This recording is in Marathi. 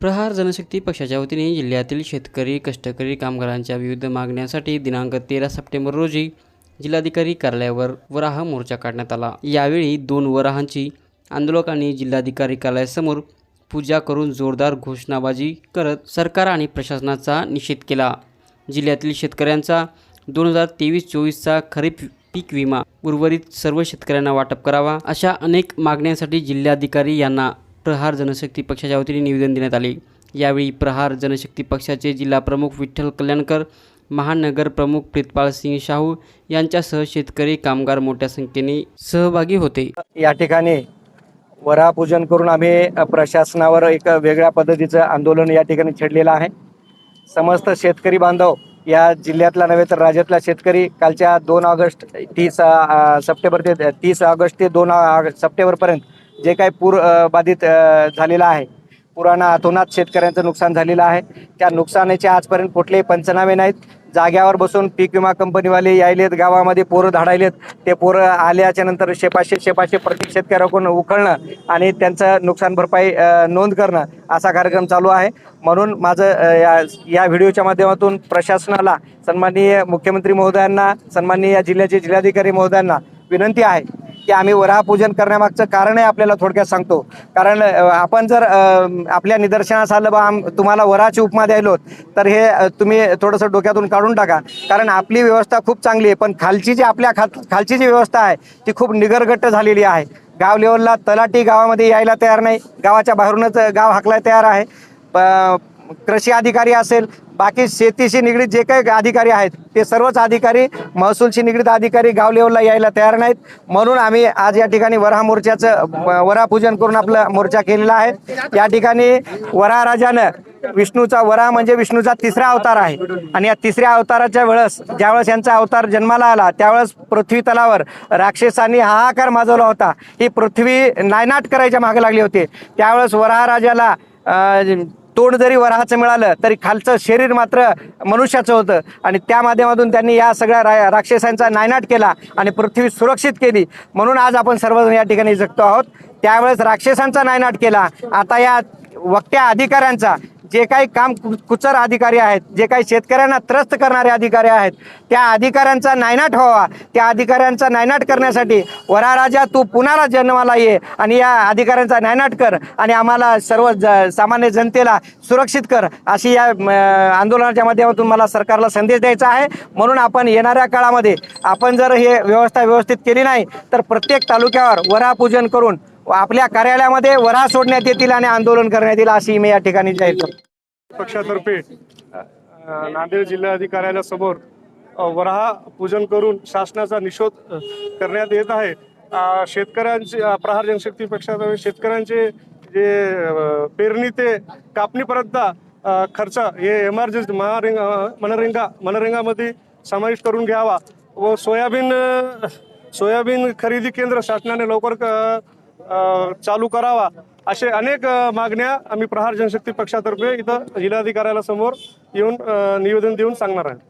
प्रहार जनशक्ती पक्षाच्या वतीने जिल्ह्यातील शेतकरी कष्टकरी कामगारांच्या विविध मागण्यांसाठी दिनांक तेरा सप्टेंबर रोजी जिल्हाधिकारी कार्यालयावर वराह मोर्चा काढण्यात आला. यावेळी दोन वराहांची आंदोलकांनी जिल्हाधिकारी कार्यालयासमोर पूजा करून जोरदार घोषणाबाजी करत सरकार आणि प्रशासनाचा निषेध केला. जिल्ह्यातील शेतकऱ्यांचा दोन हजार तेवीस चोवीसचा खरीप पीक विमा उर्वरित सर्व शेतकऱ्यांना वाटप करावा अशा अनेक मागण्यांसाठी जिल्हाधिकारी यांना प्रहार जनशक्ती पक्षाच्या वतीने निवेदन देण्यात आले. यावेळी प्रहार जनशक्ती पक्षाचे जिल्हा प्रमुख विठ्ठल कल्याणकर महानगर प्रमुख प्रितपाळ सिंग शाहू यांच्यासह शेतकरी कामगार मोठ्या संख्येने सहभागी होते. या ठिकाणी वरापूजन करून आम्ही प्रशासनावर एक वेगळ्या पद्धतीचं आंदोलन या ठिकाणी छेडलेलं आहे. समस्त शेतकरी बांधव या जिल्ह्यातला नव्हे तर राज्यातला शेतकरी कालच्या दोन ऑगस्ट तीस सप्टेंबर ते तीस ऑगस्ट ते दोन ऑग- सप्टेंबरपर्यंत जे काही पूर बाधित झालेला झालेलं आहे पुराणा अतोनात शेतकऱ्यांचं नुकसान झालेलं आहे. त्या नुकसानाचे आजपर्यंत कुठलेही पंचनामे नाहीत. जाग्यावर बसून पीक विमा कंपनीवाले यायलेत गावामध्ये पोरं धाडायलेत. ते पोरं आल्याच्यानंतर शेपाशे शेपाशे प्रत्येक शेतकऱ्याकडून उखळणं आणि त्यांचं नुकसान भरपाई नोंद करणं असा कार्यक्रम चालू आहे. म्हणून माझं या या व्हिडिओच्या माध्यमातून प्रशासनाला सन्माननीय मुख्यमंत्री महोदयांना सन्माननीय या जिल्ह्याचे जिल्हाधिकारी महोदयांना विनंती आहे की आम्ही वराहपूजन करण्यामागचं कारणही आपल्याला थोडक्यात सांगतो. कारण आपण जर आपल्या निदर्शनास आलं बा आम तुम्हाला वराची उपमा द्यायलो तर हे तुम्ही थोडंसं डोक्यातून काढून टाका. कारण आपली व्यवस्था खूप चांगली आहे पण खालची जी आपल्या खाल खालची जी व्यवस्था आहे ती खूप निगरगट्ट झालेली आहे. गाव लेवलला तलाटी गावामध्ये यायला तयार नाही. गावाच्या बाहेरूनच गाव हाकलाय तयार आहे. प- कृषी अधिकारी असेल बाकी शेतीशी निगडीत जे काही अधिकारी आहेत ते सर्वच अधिकारी महसूलशी निगडीत अधिकारी गाव लेवलला यायला तयार नाहीत. म्हणून आम्ही आज या ठिकाणी वरा मोर्चाचं वरापूजन करून आपला मोर्चा केलेला आहे. या ठिकाणी वराह राजानं विष्णूचा वरा म्हणजे विष्णूचा तिसरा अवतार आहे. आणि या तिसऱ्या अवताराच्या वेळेस ज्यावेळेस यांचा अवतार जन्माला आला त्यावेळेस पृथ्वी तलावर राक्षसांनी हाहाकार माजवला होता. ही पृथ्वी नायनाट करायच्या मागे लागली होती. त्यावेळेस वराह राजाला तोंड जरी वराहाचं मिळालं तरी खालचं शरीर मात्र मनुष्याचं होतं. आणि त्या माध्यमातून त्यांनी या सगळ्या रा राक्षसांचा नायनाट केला आणि पृथ्वी सुरक्षित केली. म्हणून आज आपण सर्वजण या ठिकाणी जगतो आहोत. त्यावेळेस राक्षसांचा नायनाट केला. आता या वक्त्या अधिकाऱ्यांचा जे काही काम कु- कुचर अधिकारी आहेत जे काही शेतकऱ्यांना त्रस्त करणारे अधिकारी आहेत त्या अधिकाऱ्यांचा नायनाट व्हावा. त्या अधिकाऱ्यांचा नायनाट करण्यासाठी वरा राजा तू पुन्हा जन्माला ये आणि या अधिकाऱ्यांचा नायनाट कर आणि आम्हाला सर्व ज सामान्य जनतेला सुरक्षित कर अशी या आंदोलनाच्या माध्यमातून मला सरकारला संदेश द्यायचा आहे. म्हणून आपण येणाऱ्या काळामध्ये आपण जर हे व्यवस्था व्यवस्थित केली नाही तर प्रत्येक तालुक्यावर वरापूजन करून आपल्या कार्यालयामध्ये वरा सोडण्यात येतील आणि आंदोलन करण्यात येईल अशी मी या ठिकाणी जाहीर करतो. पक्षातर्फे नांदेड जिल्हाधिकाऱ्यासमोर समोर वराह पूजन करून शासनाचा निषेध करण्यात येत आहे. शेतकऱ्यांचे प्रहार जनशक्ती पक्षातर्फे शेतकऱ्यांचे जे पेरणी ते कापणीपर्यंत खर्च हे एमर्जन्सी महारिंग मनरेंगा मनरेंगामध्ये समाविष्ट करून घ्यावा व सोयाबीन सोयाबीन खरेदी केंद्र शासनाने लवकर चालू करावा असे अनेक मागण्या आम्ही प्रहार जनशक्ती पक्षातर्फे इथं जिल्हाधिकाऱ्याला समोर येऊन निवेदन देऊन सांगणार आहे.